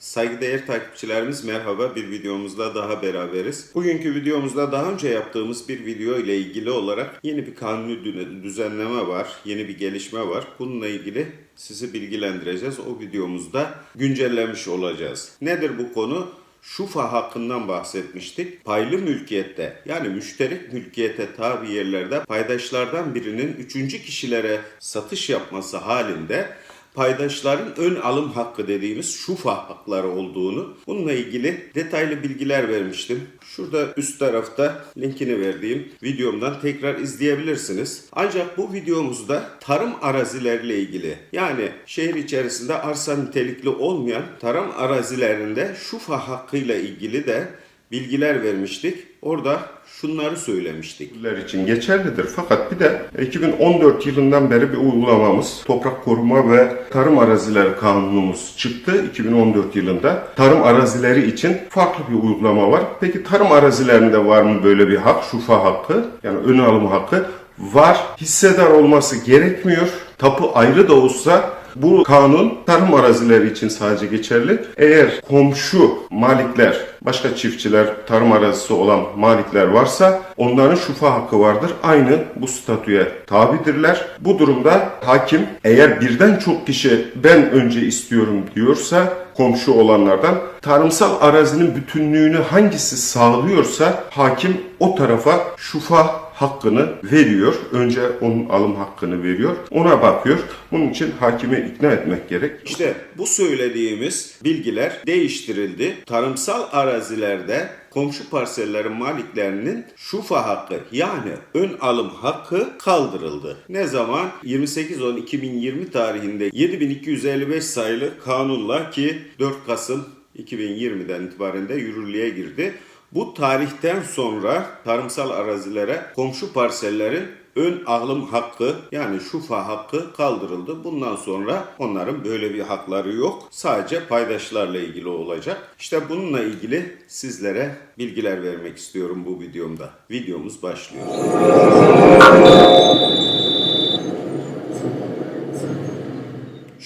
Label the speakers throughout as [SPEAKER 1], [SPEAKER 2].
[SPEAKER 1] Saygıdeğer takipçilerimiz merhaba bir videomuzda daha beraberiz. Bugünkü videomuzda daha önce yaptığımız bir video ile ilgili olarak yeni bir kanuni dü- düzenleme var, yeni bir gelişme var. Bununla ilgili sizi bilgilendireceğiz. O videomuzda güncellemiş olacağız. Nedir bu konu? Şufa hakkından bahsetmiştik. Paylı mülkiyette yani müşterek mülkiyete tabi yerlerde paydaşlardan birinin üçüncü kişilere satış yapması halinde paydaşların ön alım hakkı dediğimiz şufa hakları olduğunu bununla ilgili detaylı bilgiler vermiştim. Şurada üst tarafta linkini verdiğim videomdan tekrar izleyebilirsiniz. Ancak bu videomuzda tarım arazilerle ilgili yani şehir içerisinde arsa nitelikli olmayan tarım arazilerinde şufa hakkıyla ilgili de bilgiler vermiştik. Orada şunları söylemiştik.
[SPEAKER 2] için geçerlidir. Fakat bir de 2014 yılından beri bir uygulamamız Toprak Koruma ve Tarım Arazileri Kanunumuz çıktı 2014 yılında. Tarım arazileri için farklı bir uygulama var. Peki tarım arazilerinde var mı böyle bir hak, şufa hakkı yani ön alım hakkı? Var. Hissedar olması gerekmiyor. Tapu ayrı da olsa bu kanun tarım arazileri için sadece geçerli. Eğer komşu malikler, başka çiftçiler, tarım arazisi olan malikler varsa onların şufa hakkı vardır. Aynı bu statüye tabidirler. Bu durumda hakim eğer birden çok kişi ben önce istiyorum diyorsa komşu olanlardan tarımsal arazinin bütünlüğünü hangisi sağlıyorsa hakim o tarafa şufa hakkını veriyor. Önce onun alım hakkını veriyor. Ona bakıyor. Bunun için hakime ikna etmek gerek.
[SPEAKER 1] İşte bu söylediğimiz bilgiler değiştirildi. Tarımsal arazilerde komşu parsellerin maliklerinin şufa hakkı yani ön alım hakkı kaldırıldı. Ne zaman? 28.10.2020 tarihinde 7255 sayılı kanunla ki 4 Kasım 2020'den itibaren de yürürlüğe girdi. Bu tarihten sonra tarımsal arazilere komşu parsellerin ön alım hakkı yani şufa hakkı kaldırıldı. Bundan sonra onların böyle bir hakları yok. Sadece paydaşlarla ilgili olacak. İşte bununla ilgili sizlere bilgiler vermek istiyorum bu videomda. Videomuz başlıyor.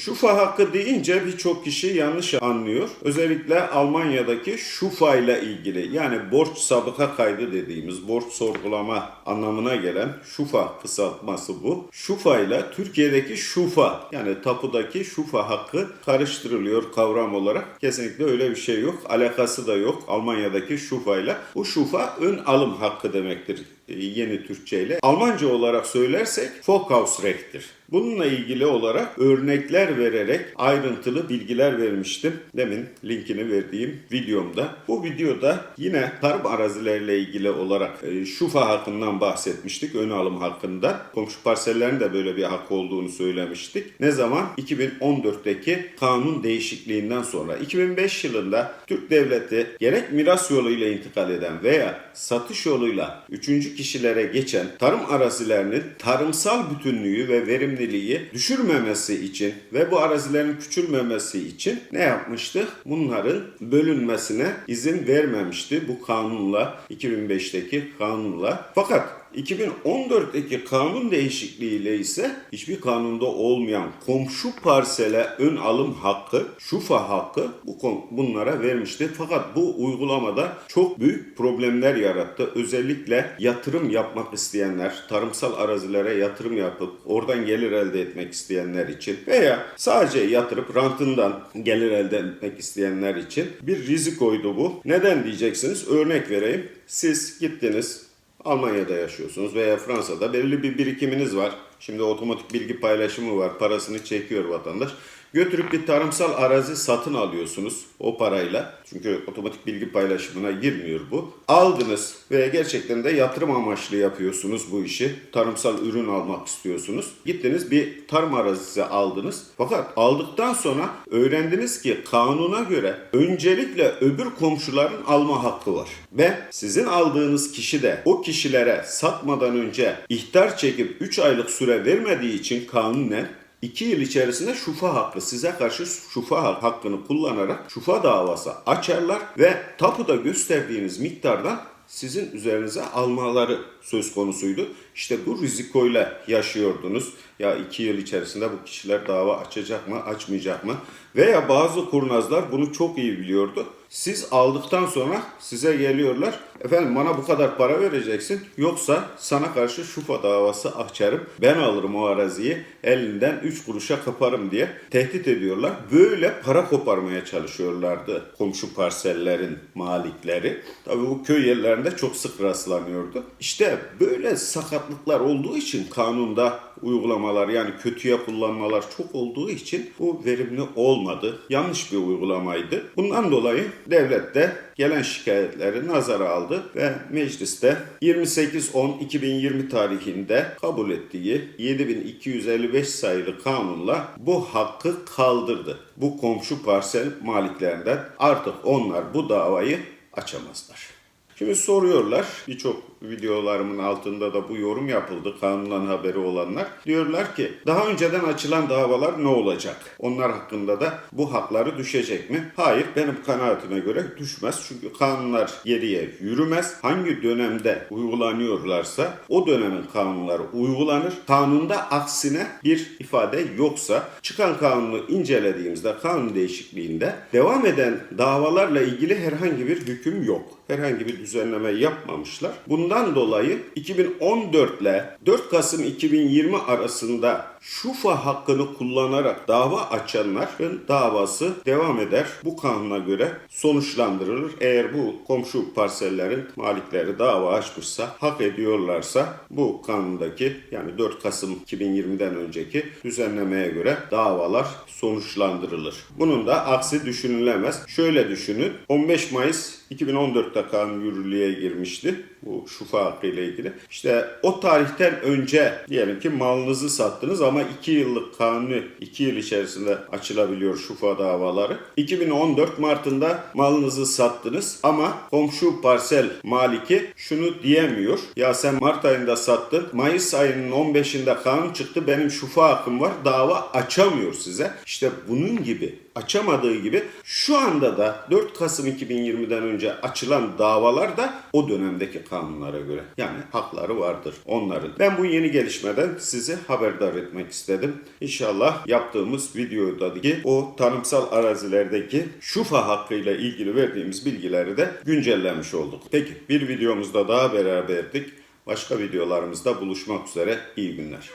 [SPEAKER 1] Şufa hakkı deyince birçok kişi yanlış anlıyor. Özellikle Almanya'daki Şufa ile ilgili yani borç sabıka kaydı dediğimiz borç sorgulama anlamına gelen Şufa kısaltması bu. Şufa ile Türkiye'deki Şufa yani tapudaki Şufa hakkı karıştırılıyor kavram olarak. Kesinlikle öyle bir şey yok. Alakası da yok Almanya'daki Şufa ile. Bu Şufa ön alım hakkı demektir yeni Türkçe ile. Almanca olarak söylersek Volkaufsrecht'tir. Bununla ilgili olarak örnekler vererek ayrıntılı bilgiler vermiştim. Demin linkini verdiğim videomda. Bu videoda yine tarım arazileriyle ilgili olarak e, şufa hakkından bahsetmiştik. Ön alım hakkında. Komşu parsellerin de böyle bir hak olduğunu söylemiştik. Ne zaman? 2014'teki kanun değişikliğinden sonra. 2005 yılında Türk Devleti gerek miras yoluyla intikal eden veya satış yoluyla kişilere geçen tarım arazilerinin tarımsal bütünlüğü ve verimliliği düşürmemesi için ve bu arazilerin küçülmemesi için ne yapmıştı? Bunların bölünmesine izin vermemişti bu kanunla 2005'teki kanunla. Fakat 2014'teki kanun değişikliğiyle ise hiçbir kanunda olmayan komşu parsele ön alım hakkı, şufa hakkı bu bunlara vermişti. Fakat bu uygulamada çok büyük problemler yarattı. Özellikle yatırım yapmak isteyenler, tarımsal arazilere yatırım yapıp oradan gelir elde etmek isteyenler için veya sadece yatırıp rantından gelir elde etmek isteyenler için bir rizikoydu bu. Neden diyeceksiniz? Örnek vereyim. Siz gittiniz Almanya'da yaşıyorsunuz veya Fransa'da belirli bir birikiminiz var. Şimdi otomatik bilgi paylaşımı var. Parasını çekiyor vatandaş. Götürüp bir tarımsal arazi satın alıyorsunuz o parayla. Çünkü otomatik bilgi paylaşımına girmiyor bu. Aldınız ve gerçekten de yatırım amaçlı yapıyorsunuz bu işi. Tarımsal ürün almak istiyorsunuz. Gittiniz bir tarım arazisi aldınız. Fakat aldıktan sonra öğrendiniz ki kanuna göre öncelikle öbür komşuların alma hakkı var. Ve sizin aldığınız kişi de o kişilere satmadan önce ihtar çekip 3 aylık süre vermediği için kanunen 2 yıl içerisinde şufa hakkı size karşı şufa hakkını kullanarak şufa davası açarlar ve tapuda gösterdiğiniz miktardan sizin üzerinize almaları söz konusuydu. İşte bu rizikoyla yaşıyordunuz. Ya iki yıl içerisinde bu kişiler dava açacak mı, açmayacak mı? Veya bazı kurnazlar bunu çok iyi biliyordu. Siz aldıktan sonra size geliyorlar. Efendim bana bu kadar para vereceksin. Yoksa sana karşı şufa davası açarım. Ben alırım o araziyi. Elinden 3 kuruşa kaparım diye tehdit ediyorlar. Böyle para koparmaya çalışıyorlardı komşu parsellerin malikleri. Tabii bu köy yerlerinde çok sık rastlanıyordu. İşte böyle sakatlıklar olduğu için kanunda uygulamalar yani kötüye kullanmalar çok olduğu için bu verimli olmadı. Yanlış bir uygulamaydı. Bundan dolayı devlet de gelen şikayetleri nazara aldı ve mecliste 28.10.2020 tarihinde kabul ettiği 7255 sayılı kanunla bu hakkı kaldırdı. Bu komşu parsel maliklerinden artık onlar bu davayı açamazlar. Şimdi soruyorlar, birçok videolarımın altında da bu yorum yapıldı kanundan haberi olanlar. Diyorlar ki daha önceden açılan davalar ne olacak? Onlar hakkında da bu hakları düşecek mi? Hayır benim kanaatime göre düşmez. Çünkü kanunlar geriye yürümez. Hangi dönemde uygulanıyorlarsa o dönemin kanunları uygulanır. Kanunda aksine bir ifade yoksa çıkan kanunu incelediğimizde kanun değişikliğinde devam eden davalarla ilgili herhangi bir hüküm yok. Herhangi bir düzenleme yapmamışlar. Bundan dolayı 2014 ile 4 Kasım 2020 arasında şufa hakkını kullanarak dava açanların davası devam eder. Bu kanuna göre sonuçlandırılır. Eğer bu komşu parsellerin malikleri dava açmışsa, hak ediyorlarsa bu kanundaki yani 4 Kasım 2020'den önceki düzenlemeye göre davalar sonuçlandırılır. Bunun da aksi düşünülemez. Şöyle düşünün. 15 Mayıs 2014'te kanun yürürlüğe girmişti. Bu şufa hakkı ile ilgili. İşte o tarihten önce diyelim ki malınızı sattınız ama 2 yıllık kanunu 2 yıl içerisinde açılabiliyor şufa davaları. 2014 Mart'ında malınızı sattınız ama komşu parsel maliki şunu diyemiyor. Ya sen Mart ayında sattın. Mayıs ayının 15'inde kanun çıktı. Benim şufa hakkım var. Dava açamıyor size. İşte bunun gibi açamadığı gibi şu anda da 4 Kasım 2020'den önce açılan davalar da o dönemdeki kanunlara göre yani hakları vardır onların. Ben bu yeni gelişmeden sizi haberdar etmek istedim. İnşallah yaptığımız videodaki o tanımsal arazilerdeki şufa hakkıyla ilgili verdiğimiz bilgileri de güncellemiş olduk. Peki bir videomuzda daha beraberdik. Başka videolarımızda buluşmak üzere. İyi günler.